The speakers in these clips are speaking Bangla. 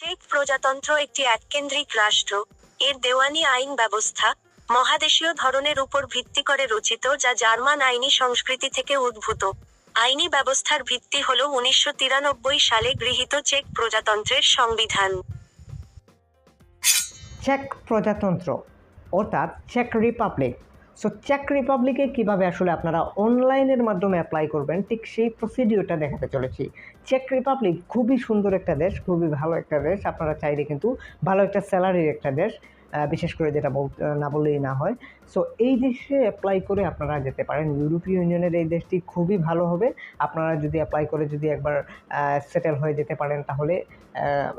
চেক প্রজাতন্ত্র একটি এককেন্দ্রিক রাষ্ট্র। এর দেওয়ানি আইন ব্যবস্থা মহাদেশীয় ধরনের উপর ভিত্তি করে রচিত, যা জার্মান আইনি সংস্কৃতি থেকে উদ্ভূত। আইনি ব্যবস্থার ভিত্তি হল উনিশশো তিরানব্বই সালে গৃহীত চেক প্রজাতন্ত্রের সংবিধান। চেক প্রজাতন্ত্র, অর্থাৎ চেক রিপাবলিক। সো চেক রিপাবলিকে কীভাবে আসলে আপনারা অনলাইনের মাধ্যমে অ্যাপ্লাই করবেন, ঠিক সেই প্রসিডিওরটা দেখাতে চলেছি। চেক রিপাবলিক খুবই সুন্দর একটা দেশ, খুবই ভালো একটা দেশ। আপনারা চাইলে কিন্তু ভালো একটা স্যালারির একটা দেশ বিশেষ করে যেটা বল, না বললেই না হয়। সো এই দেশে অ্যাপ্লাই করে আপনারা যেতে পারেন। ইউরোপীয় ইউনিয়নের এই দেশটি খুবই ভালো হবে। আপনারা যদি অ্যাপ্লাই করে যদি একবার সেটেল হয়ে যেতে পারেন তাহলে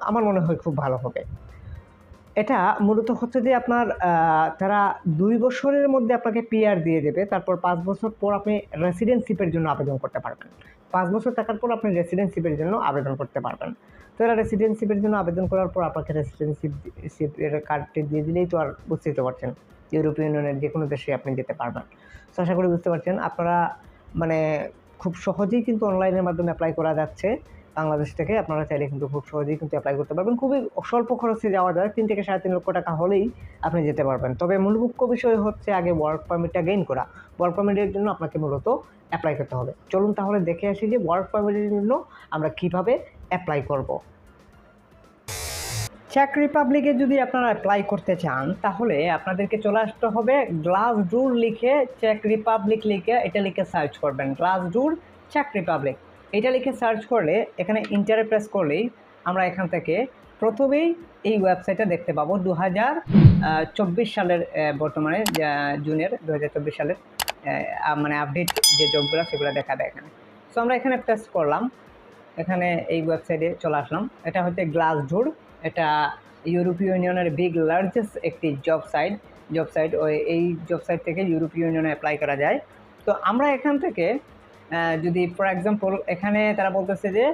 আমার মনে হয় খুব ভালো হবে। এটা মূলত হচ্ছে যে আপনার তারা দুই বছরের মধ্যে আপনাকে পিআর দিয়ে দেবে, তারপর পাঁচ বছর পর আপনি রেসিডেন্সিপের জন্য আবেদন করতে পারবেন। পাঁচ বছর থাকার পর আপনি রেসিডেন্সিপের জন্য আবেদন করতে পারবেন। তো এরা রেসিডেন্সিপের জন্য আবেদন করার পর আপনাকে রেসিডেন্সিপের কার্ডটি দিয়ে দিলেই তো আর বুঝতে পারছেন ইউরোপীয় ইউনিয়নের যে কোনো দেশে আপনি যেতে পারবেন। তো আশা করি বুঝতে পারছেন, আপনারা মানে খুব সহজেই কিন্তু অনলাইনের মাধ্যমে অ্যাপ্লাই করা যাচ্ছে। বাংলাদেশ থেকে আপনারা চাইলে কিন্তু খুব সহজেই কিন্তু অ্যাপ্লাই করতে পারবেন। খুবই স্বল্প খরচে যাওয়া যায়, তিন থেকে সাড়ে তিন লক্ষ টাকা হলেই আপনি যেতে পারবেন। তবে মূল মুখ্য বিষয় হচ্ছে আগে ওয়ার্ক পারমিটটা গেইন করা। ওয়ার্ক পারমিটের জন্য আপনাকে মূলত অ্যাপ্লাই করতে হবে। চলুন তাহলে দেখে আসি যে ওয়ার্ক পারমিটের জন্য আমরা কীভাবে অ্যাপ্লাই করব। চেক রিপাবলিকে যদি আপনারা অ্যাপ্লাই করতে চান, তাহলে আপনাদেরকে চলে আসতে হবে গ্লাস ডুর লিখে চেক রিপাবলিক লিখে এটা লিখে সার্চ করবেন। গ্লাস ডুর চেক রিপাবলিক এটা লিখে সার্চ করলে, এখানে ইন্টারে প্রেস করলেই আমরা এখান থেকে প্রথমেই এই ওয়েবসাইটটা দেখতে পাবো দু চব্বিশ সালের বর্তমানে জুনের দু হাজার চব্বিশ সালের মানে আপডেট যে জবগুলো সেগুলো দেখাবে এখানে। সো আমরা এখানে প্রেস করলাম, এখানে এই ওয়েবসাইটে চলে আসলাম। এটা হচ্ছে গ্লাস ডোর এটা ইউরোপীয় ইউনিয়নের বিগ লার্জেস্ট একটি জব সাইট জব সাইট ওই, এই জব সাইট থেকে ইউরোপীয় ইউনিয়নে অ্যাপ্লাই করা যায়। তো আমরা এখান থেকে যদি ফর এক্সাম্পল এখানে তারা বলতেছে যে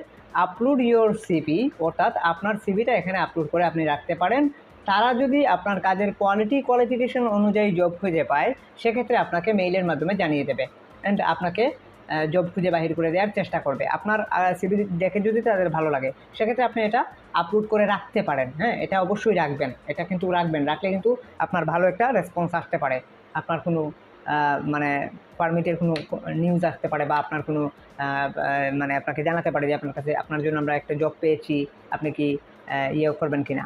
আপলোড ইওর সিভি অর্থাৎ আপনার সিভিটা এখানে আপলোড করে আপনি রাখতে পারেন। তারা যদি আপনার কাজের কোয়ালিটি কোয়ালিফিকেশন অনুযায়ী জব খুঁজে পায়, সেক্ষেত্রে আপনাকে মেইলের মাধ্যমে জানিয়ে দেবে। অ্যান্ড আপনাকে জব খুঁজে বাহির করে দেওয়ার চেষ্টা করবে। আপনার সিভি দেখে যদি তাদের ভালো লাগে, সেক্ষেত্রে আপনি এটা আপলোড করে রাখতে পারেন। হ্যাঁ এটা অবশ্যই রাখবেন। এটা কিন্তু রাখবেন। রাখলে কিন্তু আপনার ভালো একটা রেসপন্স আসতে পারে। আপনার কোনো মানে পারমিটের কোনো নিউজ আসতে পারে বা আপনার কোনো মানে আপনাকে জানাতে পারে যে আপনার কাছে আপনার জন্য আমরা একটা জব পেয়েছি, আপনি কি ইয়ে করবেন কি না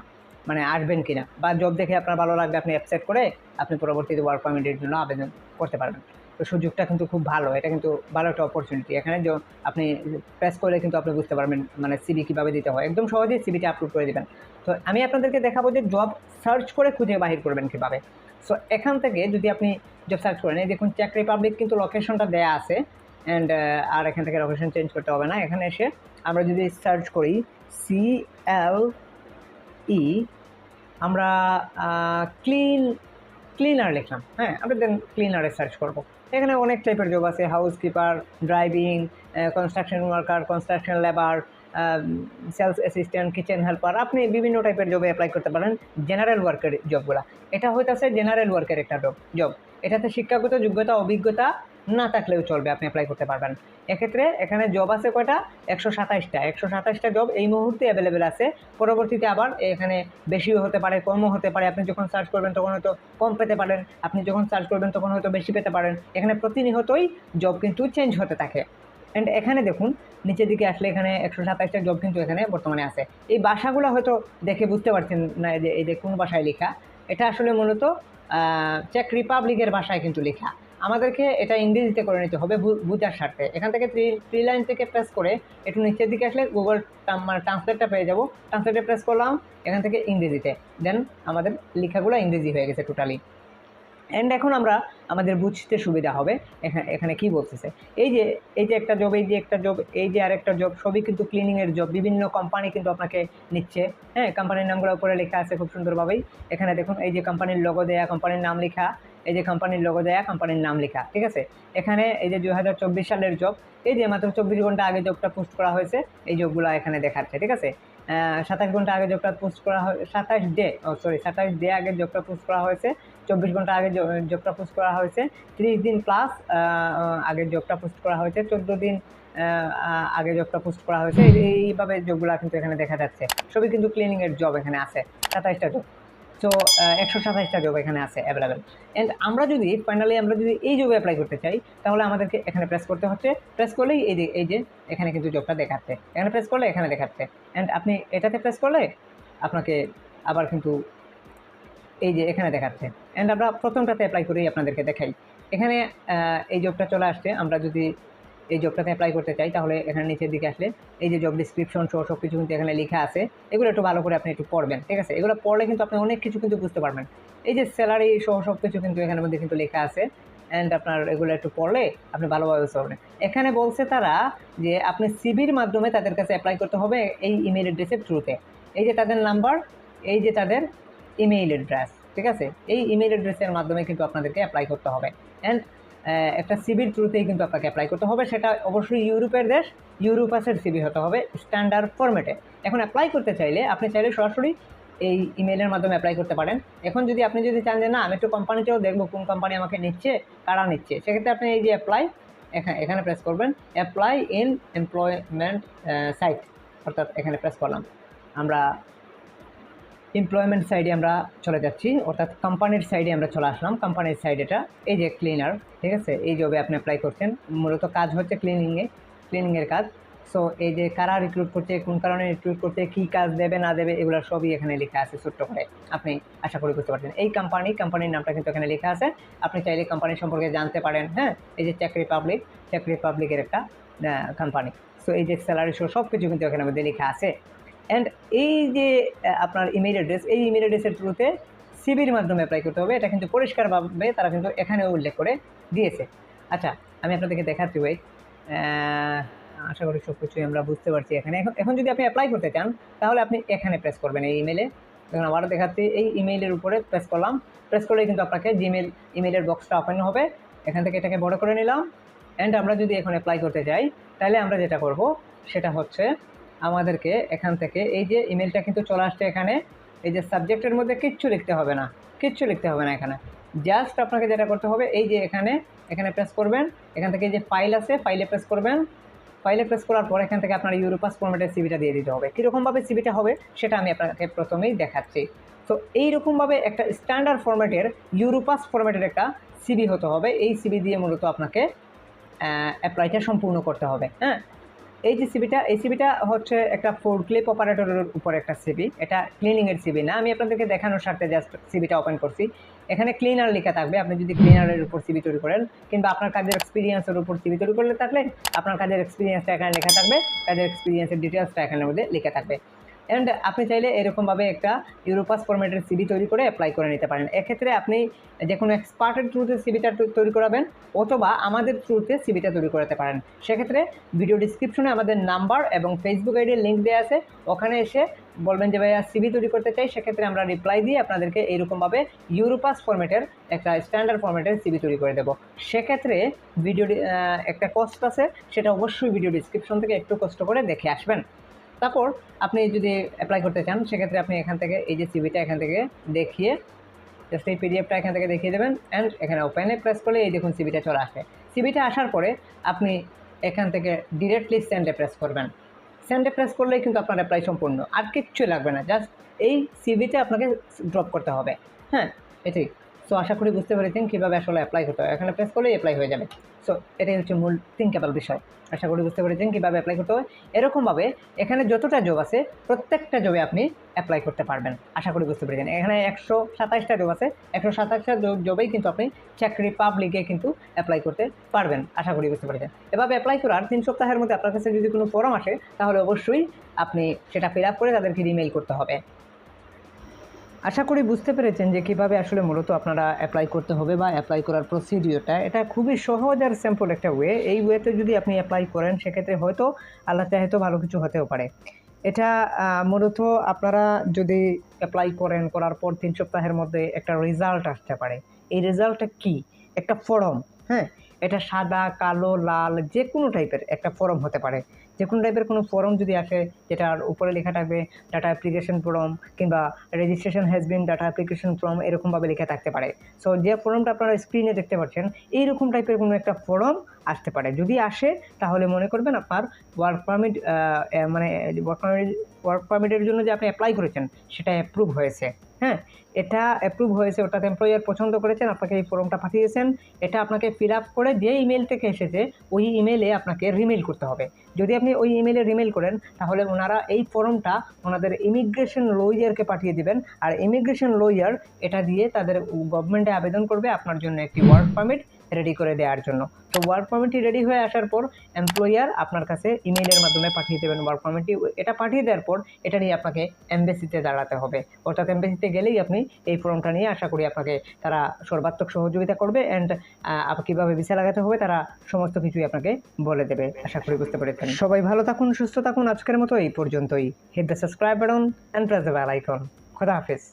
মানে আসবেন কি না বা জব দেখে আপনার ভালো লাগবে, আপনি অ্যাপসেট করে আপনি পরবর্তীতে ওয়ার্ক পারমিটের জন্য আবেদন করতে পারবেন। তো সুযোগটা কিন্তু খুব ভালো। এটা কিন্তু ভালো একটা অপরচুনিটি এখানে যে আপনি প্রেস করলে কিন্তু আপনি বুঝতে পারবেন মানে সিবি কীভাবে দিতে হয়। একদম সহজেই সিবিটা আপলোড করে দেবেন। তো আমি আপনাদেরকে দেখাবো যে জব সার্চ করে খুঁজে বাহির করবেন কীভাবে। সো এখান থেকে যদি আপনি জব সার্চ করেন, এই দেখুন চেক রিপাবলিক কিন্তু লোকেশনটা দেয়া আছে। অ্যান্ড আর এখান থেকে লোকেশন চেঞ্জ করতে হবে না। এখানে এসে আমরা যদি সার্চ করি সি এল ই আমরা ক্লিন ক্লিনার লিখলাম। হ্যাঁ আমরা দেন ক্লিনারে সার্চ করব। এখানে অনেক টাইপের জব আছে house keeper driving construction worker construction labour sales assistant kitchen helper আপনি বিভিন্ন টাইপের জবে অ্যাপ্লাই করতে পারেন জেনারেল ওয়ার্কের জবগুলো এটা হইতেছে জেনারেল ওয়ার্কের একটা জব জব এটাতে শিক্ষাগত যোগ্যতা, অভিজ্ঞতা না থাকলেও চলবে, আপনি অ্যাপ্লাই করতে পারবেন। এক্ষেত্রে এখানে জব আছে কয়টা? একশো সাতাইশটা। একশো সাতাইশটা জব এই মুহূর্তে অ্যাভেলেবেল আছে। পরবর্তীতে আবার এখানে বেশিও হতে পারে, কমও হতে পারে। আপনি যখন সার্চ করবেন তখন হয়তো কম পেতে পারেন। আপনি যখন সার্চ করবেন তখন হয়তো বেশি পেতে পারেন। এখানে প্রতিনিয়তই জব কিন্তু চেঞ্জ হতে থাকে। অ্যান্ড এখানে দেখুন, নিচের দিকে আসলে এখানে একশো সাতাইশটা জব কিন্তু এখানে বর্তমানে আছে। এই ভাষাগুলো হয়তো দেখে বুঝতে পারছেন না যে, এই যে কোন ভাষায় লেখা। এটা আসলে মূলত চেক রিপাবলিকের ভাষায় কিন্তু লেখা। আমাদেরকে এটা ইংরেজিতে করে নিতে হবে বুঝার স্বার্থে। এখান থেকে থ্রি থ্রি লাইন থেকে প্রেস করে একটু নিচের দিকে আসলে গুগল মানে ট্রান্সলেটটা পেয়ে যাব। ট্রান্সলেটে প্রেস করলাম, এখান থেকে ইংরেজিতে। দেন আমাদের লেখাগুলো ইংরেজি হয়ে গেছে টোটালি অ্যান্ড এখন আমরা আমাদের বুঝতে সুবিধা হবে। এখানে এখানে কী বলতেছে? এই যে এই যে একটা জব এই যে একটা জব এই যে আরেকটা জব সবই কিন্তু ক্লিনিংয়ের জব বিভিন্ন কোম্পানি কিন্তু আপনাকে নিচ্ছে। হ্যাঁ কোম্পানির নামগুলো উপরে লেখা আছে খুব সুন্দরভাবেই। এখানে দেখুন, এই যে কোম্পানির লোগো দেয়া কোম্পানির নাম লেখা। এই যে কোম্পানির লোগো দেয়া কোম্পানির নাম লেখা, ঠিক আছে? এখানে এই যে দু সালের জব এই যে মাত্র চব্বিশ ঘণ্টা আগে জবটা পোস্ট করা হয়েছে, এই জবগুলো এখানে দেখাচ্ছে, ঠিক আছে? সাতাশ ঘণ্টা আগে জবটা পোস্ট করা হয়, সাতাশ ডে ও সরি সাতাশ ডে আগে জবটা পোস্ট করা হয়েছে, চব্বিশ ঘণ্টা আগে জবটা পোস্ট করা হয়েছে, ত্রিশ দিন প্লাস আগে জবটা পোস্ট করা হয়েছে, চোদ্দ দিন আগে জবটা পোস্ট করা হয়েছে এইভাবে জবগুলো কিন্তু এখানে দেখা যাচ্ছে। সবই কিন্তু ক্লিনিংয়ের জব এখানে আছে, সাতাইশটা জব সো একশো সাতাইশটা জব এখানে আছে অ্যাভেলেবেল অ্যান্ড আমরা যদি ফাইনালি আমরা যদি এই জবে অ্যাপ্লাই করতে চাই, তাহলে আমাদেরকে এখানে প্রেস করতে হচ্ছে। প্রেস করলেই এই যে এই যে, এখানে কিন্তু জবটা দেখাচ্ছে। এখানে প্রেস করলে এখানে দেখাচ্ছে। অ্যান্ড আপনি এটাতে প্রেস করলে আপনাকে আবার কিন্তু এই যে, এখানে দেখাচ্ছে। অ্যান্ড আমরা প্রথমটাতে অ্যাপ্লাই করেই আপনাদেরকে দেখাই। এখানে এই জবটা চলে আসছে। আমরা যদি এই জবটাতে অ্যাপ্লাই করতে চাই, তাহলে এখানে নিচের দিকে আসলে এই যে জব ডিসক্রিপশন সহ সব কিছু কিন্তু এখানে লেখা আছে। এগুলো একটু ভালো করে আপনি একটু পড়বেন, ঠিক আছে? এগুলো পড়লে কিন্তু আপনি অনেক কিছু কিন্তু বুঝতে পারবেন। এই যে স্যালারি সহ সব কিছু কিন্তু এখানের মধ্যে কিন্তু লেখা আছে। অ্যান্ড আপনার এগুলো একটু পড়লে আপনি ভালোভাবে বুঝতে পারবেন। এখানে বলছে তারা যে আপনি সিবির মাধ্যমে তাদের কাছে অ্যাপ্লাই করতে হবে এই ইমেল অ্যাড্রেসের থ্রুতে এই যে তাদের নাম্বার এই যে তাদের ইমেইল অ্যাড্রেস ঠিক আছে? এই ইমেইল অ্যাড্রেসের মাধ্যমে কিন্তু আপনাদেরকে অ্যাপ্লাই করতে হবে। অ্যান্ড একটা সিবির থ্রুতেই কিন্তু আপনাকে অ্যাপ্লাই করতে হবে। সেটা অবশ্যই ইউরোপের দেশ, ইউরোপাসের সিবি হতে হবে স্ট্যান্ডার্ড ফরম্যাটে এখন অ্যাপ্লাই করতে চাইলে আপনি চাইলে সরাসরি এই ইমেলের মাধ্যমে অ্যাপ্লাই করতে পারেন। এখন যদি আপনি যদি চান যে, না, আমি একটু কোম্পানিতেও দেখব কোন কোম্পানি আমাকে নিচ্ছে, কারা নিচ্ছে? সেক্ষেত্রে আপনি এই যে অ্যাপ্লাই এখানে এখানে প্রেস করবেন। অ্যাপ্লাই ইন এমপ্লয়মেন্ট সাইট অর্থাৎ এখানে প্রেস করলাম। আমরা এমপ্লয়মেন্ট সাইডে আমরা চলে যাচ্ছি, অর্থাৎ কোম্পানির সাইডে আমরা চলে আসলাম। কোম্পানির সাইড এটা, এই যে ক্লিনার ঠিক আছে? এই জবে আপনি অ্যাপ্লাই করছেন। মূলত কাজ হচ্ছে ক্লিনিংয়ে ক্লিনিংয়ের কাজ। সো এই যে কারা রিক্রুট করছে, কোন কারণে রিক্রুট করছে, কী কাজ দেবে, না দেবে, এগুলো সবই এখানে লেখা আছে ছোট্ট করে। আপনি আশা করি বুঝতে পারছেন। এই কোম্পানি কোম্পানির নামটা কিন্তু এখানে লেখা আছে। আপনি চাইলে কোম্পানি সম্পর্কে জানতে পারেন হ্যাঁ? এই যে চেক রিপাবলিক চেক রিপাবলিকের একটা কোম্পানি সো এই যে স্যালারি শো সব কিছু কিন্তু এখানে মধ্যে লেখা আছে। অ্যান্ড এই যে আপনার ইমেল অ্যাড্রেস এই ইমেল অ্যাড্রেসের থ্রুতে সিবির মাধ্যমে অ্যাপ্লাই করতে হবে। এটা কিন্তু পরিষ্কারভাবে তারা কিন্তু এখানেও উল্লেখ করে দিয়েছে। আচ্ছা আমি আপনাদেরকে দেখাচ্ছি ওই আশা করি সব কিছুই আমরা বুঝতে পারছি এখানে। এখন এখন যদি আপনি অ্যাপ্লাই করতে চান, তাহলে আপনি এখানে প্রেস করবেন এই ইমেলে দেখুন, আবারও দেখাচ্ছি, এই ইমেইলের উপরে প্রেস করলাম। প্রেস করলেই কিন্তু আপনাকে জিমেল ইমেলের বক্সটা ওপেন হবে। এখান থেকে এটাকে বড় করে নিলাম। অ্যান্ড আমরা যদি এখন অ্যাপ্লাই করতে যাই, তাহলে আমরা যেটা করব, সেটা হচ্ছে আমাদেরকে এখান থেকে। এই যে ইমেলটা কিন্তু চলে আসছে এখানে। এই যে সাবজেক্টের মধ্যে কিচ্ছু লিখতে হবে না। কিচ্ছু লিখতে হবে না এখানে। জাস্ট আপনাকে যেটা করতে হবে, এই যে এখানে এখানে প্রেস করবেন। এখান থেকে যে ফাইল আছে ফাইলে প্রেস করবেন। ফাইলে প্রেস করার পর এখান থেকে আপনার ইউরোপাস ফরম্যাটের সিবিটা দিয়ে দিতে হবে। কীরকমভাবে সিবিটা হবে, সেটা আমি আপনাকে প্রথমেই দেখাচ্ছি। তো এইরকমভাবে একটা স্ট্যান্ডার্ড ফরম্যাটের ইউরোপাস ফরম্যাটের একটা সিবি হতে হবে। এই সিবি দিয়ে মূলত আপনাকে অ্যাপ্লাইটা সম্পূর্ণ করতে হবে। হ্যাঁ? এই যে সিবিটা এই সিবিটা হচ্ছে একটা ফোর ক্লিপ অপারেটরের উপর একটা সিবি এটা ক্লিনিংয়ের সিবি না। আমি আপনাদেরকে দেখানোর স্বার্থে জাস্ট সিবিটা ওপেন করছি। এখানে ক্লিনার লেখা থাকবে। আপনি যদি ক্লিনারের উপর সিবি তৈরি করেন, কিংবা আপনার কাজের এক্সপিরিয়েন্সের উপর সিবি তৈরি করলে থাকলে, আপনার কাজের এক্সপিরিয়েন্সটা এখানে লেখা থাকবে। কাজের এক্সপিরিয়েন্সের ডিটেলসটা এখানের মধ্যে লেখা থাকবে। অ্যান্ড আপনি চাইলে এরকমভাবে একটা ইউরোপাস ফরম্যাটের সিবি তৈরি করে অ্যাপ্লাই করে নিতে পারেন। এক্ষেত্রে আপনি যে কোনো এক্সপার্টের থ্রুতে সিবিটা তৈরি করাবেন অথবা আমাদের থ্রুতে সিবিটা তৈরি করাতে পারেন। সেক্ষেত্রে ভিডিও ডিসক্রিপশনে আমাদের নাম্বার এবং ফেসবুক আইডির লিঙ্ক দেওয়া আছে। ওখানে এসে বলবেন যে, ভাইয়া সিবি তৈরি করতে চাই। সেক্ষেত্রে আমরা রিপ্লাই দিয়ে আপনাদেরকে এইরকমভাবে ইউরোপাস ফরম্যাটের একটা স্ট্যান্ডার্ড ফরম্যাটের সিবি তৈরি করে দেবো। সেক্ষেত্রে ভিডিও একটা কস্ট আছে। সেটা অবশ্যই ভিডিও ডিসক্রিপশন থেকে একটু কষ্ট করে দেখে আসবেন। তারপর আপনি যদি অ্যাপ্লাই করতে চান, সেক্ষেত্রে আপনি এখান থেকে এই যে সিবিটা এখান থেকে দেখিয়ে জাস্ট এই পিডিএফটা এখান থেকে দেখিয়ে দেবেন অ্যান্ড এখানে ওপেনে প্রেস করলে এই দেখুন সিবিটা চলে আসে। সিবিটা আসার পরে আপনি এখান থেকে ডিরেক্টলি সেন্ডে প্রেস করবেন। সেন্ডে প্রেস করলেই কিন্তু আপনার অ্যাপ্লাই সম্পূর্ণ। আর কিচ্ছু লাগবে না জাস্ট এই সিবিতে আপনাকে ড্রপ করতে হবে। হ্যাঁ এটাই। সো আশা করি বুঝতে পেরেছেন কীভাবে আসলে অ্যাপ্লাই করতে হবে এখানে প্রেস করলেই অ্যাপ্লাই হয়ে যাবে। সো এটাই হচ্ছে মূল থিঙ্কেবল বিষয়। আশা করি বুঝতে পেরেছেন কীভাবে অ্যাপ্লাই করতে হবে এরকমভাবে এখানে যতটা জব আছে, প্রত্যেকটা জবে আপনি অ্যাপ্লাই করতে পারবেন। আশা করি বুঝতে পেরেছেন। এখানে একশো সাতাশটা জব আছে। একশো সাতাশটা জবেই কিন্তু আপনি চাকরি পাবলিকে কিন্তু অ্যাপ্লাই করতে পারবেন। আশা করি বুঝতে পেরেছেন। এভাবে অ্যাপ্লাই করার তিন সপ্তাহের মধ্যে আপনার কাছে যদি কোনো ফর্ম আসে, তাহলে অবশ্যই আপনি সেটা ফিল আপ করে তাদেরকে ইমেল করতে হবে। আশা করি বুঝতে পেরেছেন যে কীভাবে আসলে মূলত আপনারা অ্যাপ্লাই করতে হবে বা অ্যাপ্লাই করার প্রসিডিওরটা এটা খুবই সহজ আর সিম্পল একটা ওয়ে এই ওয়েতে যদি আপনি অ্যাপ্লাই করেন, সেক্ষেত্রে হয়তো আল্লাহ চাহে তো ভালো কিছু হতেও পারে। এটা মূলত আপনারা যদি অ্যাপ্লাই করেন, করার পর তিন সপ্তাহের মধ্যে একটা রেজাল্ট আসতে পারে। এই রেজাল্টটা কি? একটা ফর্ম হ্যাঁ? এটা সাদা, কালো, লাল যে কোনো টাইপের একটা ফর্ম হতে পারে। যে কোনো টাইপের কোনো ফর্ম যদি আসে যেটার উপরে লেখা থাকবে ডাটা অ্যাপ্লিকেশন ফর্ম কিংবা registration has been data application form এরকমভাবে লেখা থাকতে পারে। সো যে ফর্মটা আপনারা স্ক্রিনে দেখতে পাচ্ছেন, এইরকম টাইপের কোনো একটা ফর্ম আসতে পারে। যদি আসে, তাহলে মনে করবেন আপনার ওয়ার্ক পারমিট মানে ওয়ার্ক পারমিট ওয়ার্ক পারমিটের জন্য যে আপনি অ্যাপ্লাই করেছেন, সেটা অ্যাপ্রুভ হয়েছে। হ্যাঁ এটা অ্যাপ্রুভ হয়েছে ওটা এমপ্লয়ার পছন্দ করেছেন, আপনাকে এই ফর্মটা পাঠিয়েছেন, এটা আপনাকে ফিল আপ করে যে ইমেল থেকে এসেছে, ওই ইমেলে আপনাকে রিমেল করতে হবে। যদি আপনি ওই ইমেলে রিমেল করেন, তাহলে ওনারা এই ফর্মটা ওনাদের ইমিগ্রেশন লয়ারকে পাঠিয়ে দিবেন, আর ইমিগ্রেশন লয়ার এটা দিয়ে তাদের গভর্নমেন্টে আবেদন করবে, আপনার জন্য একটি ওয়ার্ক পারমিট রেডি করে দেওয়ার জন্য। তো ওয়ার্ক পারমিটটি রেডি হয়ে আসার পর এমপ্লয়ার আপনার কাছে ইমেলের মাধ্যমে পাঠিয়ে দেবেন ওয়ার্ক পারমিটটি এটা পাঠিয়ে দেওয়ার পর এটা নিয়ে আপনাকে এমবেসিতে দাঁড়াতে হবে। অর্থাৎ এমবেসিতে গেলেই আপনি এই ফর্মটা নিয়ে আশা করি আপনাকে তারা সর্বাত্মক সহযোগিতা করবে অ্যান্ড কীভাবে ভিসা লাগাতে হবে তারা সমস্ত কিছুই আপনাকে বলে দেবে। আশা করি বুঝতে পেরেছেন। সবাই ভালো থাকুন, সুস্থ থাকুন। আজকের মতো এই পর্যন্তই। Hit the subscribe button and press the bell icon খোদা হাফিজ।